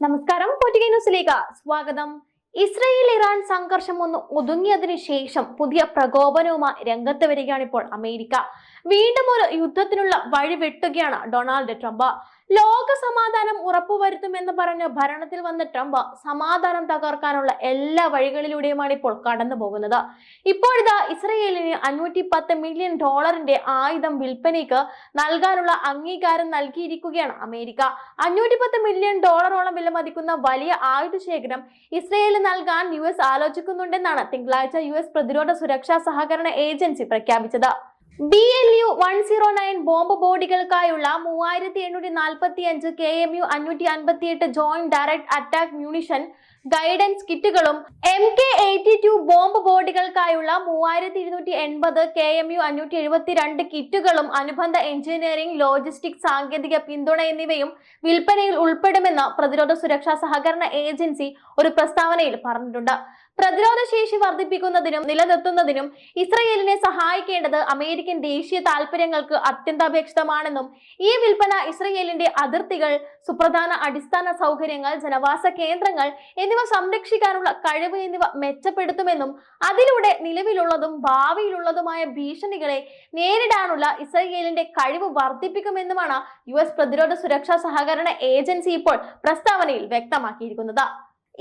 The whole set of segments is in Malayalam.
നമസ്കാരം. പൊറ്റിക ന്യൂസിലേക്ക് സ്വാഗതം. ഇസ്രയേൽ ഇറാൻ സംഘർഷം ഒന്ന് ഒതുങ്ങിയതിനു ശേഷം പുതിയ പ്രകോപനവുമായി രംഗത്ത് വരികയാണ് ഇപ്പോൾ അമേരിക്ക. വീണ്ടും ഒരു യുദ്ധത്തിനുള്ള വഴി വെട്ടുകയാണ് ഡൊണാൾഡ് ട്രംപ്. ലോക സമാധാനം ഉറപ്പുവരുത്തുമെന്ന് പറഞ്ഞ് ഭരണത്തിൽ വന്ന ട്രംപ് സമാധാനം തകർക്കാനുള്ള എല്ലാ വഴികളിലൂടെയുമാണ് ഇപ്പോൾ കടന്നു പോകുന്നത്. ഇപ്പോഴിതാ ഇസ്രയേലിന് അഞ്ഞൂറ്റി പത്ത് മില്യൺ ഡോളറിന്റെ ആയുധം വിൽപ്പനയ്ക്ക് നൽകാനുള്ള അംഗീകാരം നൽകിയിരിക്കുകയാണ് അമേരിക്ക. അഞ്ഞൂറ്റി പത്ത് മില്യൺ ഡോളറോളം വിലമതിക്കുന്ന വലിയ ആയുധ ശേഖരം ഇസ്രയേലിന് നൽകാൻ യു എസ് ആലോചിക്കുന്നുണ്ടെന്നാണ് തിങ്കളാഴ്ച യു എസ് പ്രതിരോധ സുരക്ഷാ സഹകരണ ഏജൻസി പ്രഖ്യാപിച്ചത്. B L U one zero nine bomb ബോഡികൾക്കായുള്ള മൂവായിരത്തി എണ്ണൂറ്റി നാൽപ്പത്തി അഞ്ച് കെ എം യു അഞ്ഞൂറ്റി അൻപത്തി എട്ട് joint direct attack munition guidance കിറ്റുകളും M K eighty two bomb ബോഡികൾക്കായുള്ള മൂവായിരത്തി ഇരുന്നൂറ്റി എൺപത് കെ എം യു അഞ്ഞൂറ്റി എഴുപത്തി രണ്ട് കിറ്റുകളും അനുബന്ധ എഞ്ചിനീയറിംഗ് ലോജിസ്റ്റിക് സാങ്കേതിക പിന്തുണ എന്നിവയും വിൽപ്പനയിൽ ഉൾപ്പെടുമെന്ന് പ്രതിരോധ സുരക്ഷാ സഹകരണ ഏജൻസി ഒരു പ്രസ്താവനയിൽ പറഞ്ഞിട്ടുണ്ട്. പ്രതിരോധ ശേഷി വർദ്ധിപ്പിക്കുന്നതിനും നിലനിർത്തുന്നതിനും ഇസ്രയേലിനെ സഹായിക്കേണ്ടത് അമേരിക്കൻ ദേശീയ താൽപര്യങ്ങൾക്ക് അത്യന്താപേക്ഷിതമാണെന്നും ഈ വിൽപ്പന ഇസ്രയേലിന്റെ അതിർത്തികൾ സുപ്രധാന അടിസ്ഥാന സൗകര്യങ്ങൾ ജനവാസ കേന്ദ്രങ്ങൾ എന്നിവ സംരക്ഷിക്കാനുള്ള കഴിവ് എന്നിവ മെച്ചപ്പെടുത്തുമെന്നും അതിലൂടെ നിലവിലുള്ളതും ഭാവിയിലുള്ളതുമായ ഭീഷണികളെ നേരിടാനുള്ള ഇസ്രയേലിന്റെ കഴിവ് വർദ്ധിപ്പിക്കുമെന്നുമാണ് യു എസ് പ്രതിരോധ സുരക്ഷാ സഹകരണ ഏജൻസി ഇപ്പോൾ പ്രസ്താവനയിൽ വ്യക്തമാക്കിയിരിക്കുന്നത്.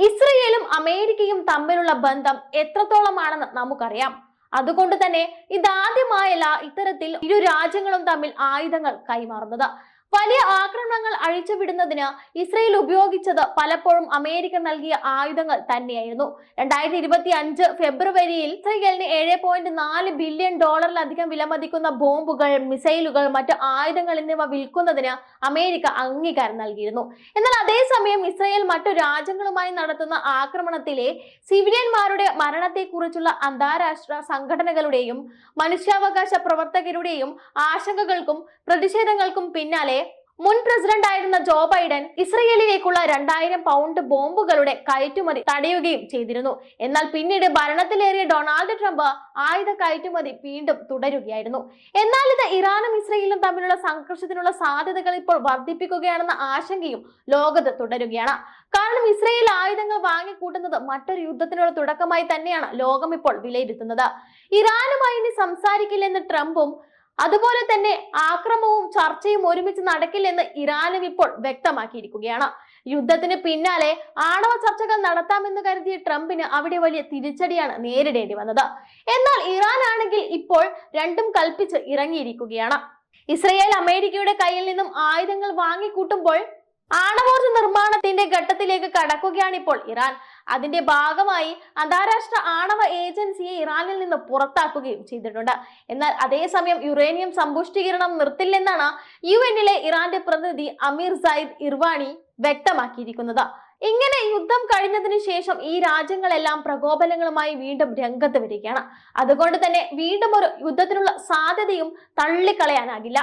ഇസ്രയേലും അമേരിക്കയും തമ്മിലുള്ള ബന്ധം എത്രത്തോളമാണെന്ന് നമുക്കറിയാം. അതുകൊണ്ട് തന്നെ ഇതാദ്യമായല്ല ഇത്തരത്തിൽ ഇരു രാജ്യങ്ങളും തമ്മിൽ ആയുധങ്ങൾ കൈമാറുന്നത്. വലിയ ആക്രമണങ്ങൾ അഴിച്ചുവിടുന്നതിന് ഇസ്രയേൽ ഉപയോഗിച്ചത് പലപ്പോഴും അമേരിക്ക നൽകിയ ആയുധങ്ങൾ തന്നെയായിരുന്നു. രണ്ടായിരത്തി ഇരുപത്തി അഞ്ച് ഫെബ്രുവരിയിൽ ഇസ്രയേലിന് ഏഴ് പോയിന്റ് നാല് ബില്യൺ ഡോളറിലധികം വിലമതിക്കുന്ന ബോംബുകൾ മിസൈലുകൾ മറ്റ് ആയുധങ്ങൾ എന്നിവ വിൽക്കുന്നതിന് അമേരിക്ക അംഗീകാരം നൽകിയിരുന്നു. എന്നാൽ അതേസമയം ഇസ്രയേൽ മറ്റു രാജ്യങ്ങളുമായി നടത്തുന്ന ആക്രമണത്തിലെ സിവിലിയന്മാരുടെ മരണത്തെക്കുറിച്ചുള്ള അന്താരാഷ്ട്ര സംഘടനകളുടെയും മനുഷ്യാവകാശ പ്രവർത്തകരുടെയും ആശങ്കകൾക്കും പ്രതിഷേധങ്ങൾക്കും പിന്നാലെ മുൻ പ്രസിഡന്റ് ആയിരുന്ന ജോ ബൈഡൻ ഇസ്രയേലിലേക്കുള്ള രണ്ടായിരം പൗണ്ട് ബോംബുകളുടെ കയറ്റുമതി തടയുകയും ചെയ്തിരുന്നു. എന്നാൽ പിന്നീട് ഭരണത്തിലേറിയ ഡൊണാൾഡ് ട്രംപ് ആയുധ കയറ്റുമതി വീണ്ടും തുടരുകയായിരുന്നു. എന്നാൽ ഇത് ഇറാനും ഇസ്രയേലും തമ്മിലുള്ള സംഘർഷത്തിനുള്ള സാധ്യതകൾ ഇപ്പോൾ വർദ്ധിപ്പിക്കുകയാണെന്ന ആശങ്കയും ലോകത്ത് തുടരുകയാണ്. കാരണം ഇസ്രയേൽ ആയുധങ്ങൾ വാങ്ങിക്കൂട്ടുന്നത് മറ്റൊരു യുദ്ധത്തിനുള്ള തുടക്കമായി തന്നെയാണ് ലോകം ഇപ്പോൾ വിലയിരുത്തുന്നത്. ഇറാനുമായി ഇനി സംസാരിക്കില്ലെന്ന് ട്രംപും അതുപോലെ തന്നെ ആക്രമവും ചർച്ചയും ഒരുമിച്ച് നടക്കില്ലെന്ന് ഇറാനും ഇപ്പോൾ വ്യക്തമാക്കിയിരിക്കുകയാണ്. യുദ്ധത്തിന് പിന്നാലെ ആണവ ചർച്ചകൾ നടത്താമെന്ന് കരുതിയ ട്രംപിന് അവിടെ വലിയ തിരിച്ചടിയാണ് നേരിടേണ്ടി വന്നത്. എന്നാൽ ഇറാൻ ആണെങ്കിൽ ഇപ്പോൾ രണ്ടും കൽപ്പിച്ച് ഇറങ്ങിയിരിക്കുകയാണ്. ഇസ്രയേൽ അമേരിക്കയുടെ കയ്യിൽ നിന്നും ആയുധങ്ങൾ വാങ്ങിക്കൂട്ടുമ്പോൾ ആണവോർജ നിർമ്മാണത്തിന്റെ ഘട്ടത്തിലേക്ക് കടക്കുകയാണ് ഇപ്പോൾ ഇറാൻ. അതിന്റെ ഭാഗമായി അന്താരാഷ്ട്ര ആണവ ഏജൻസിയെ ഇറാനിൽ നിന്ന് പുറത്താക്കുകയും ചെയ്തിട്ടുണ്ട്. എന്നാൽ അതേസമയം യുറേനിയം സമ്പുഷ്ടീകരണം നിർത്തില്ലെന്നാണ് യു എന്നിലെ ഇറാന്റെ പ്രതിനിധി അമീർ സയ്യിദ് ഇർവാണി വ്യക്തമാക്കിയിരിക്കുന്നത്. ഇങ്ങനെ യുദ്ധം കഴിഞ്ഞതിന് ശേഷം ഈ രാജ്യങ്ങളെല്ലാം പ്രകോപനങ്ങളുമായി വീണ്ടും രംഗത്ത് വരികയാണ്. അതുകൊണ്ട് തന്നെ വീണ്ടും ഒരു യുദ്ധത്തിനുള്ള സാധ്യതയും തള്ളിക്കളയാനാകില്ല.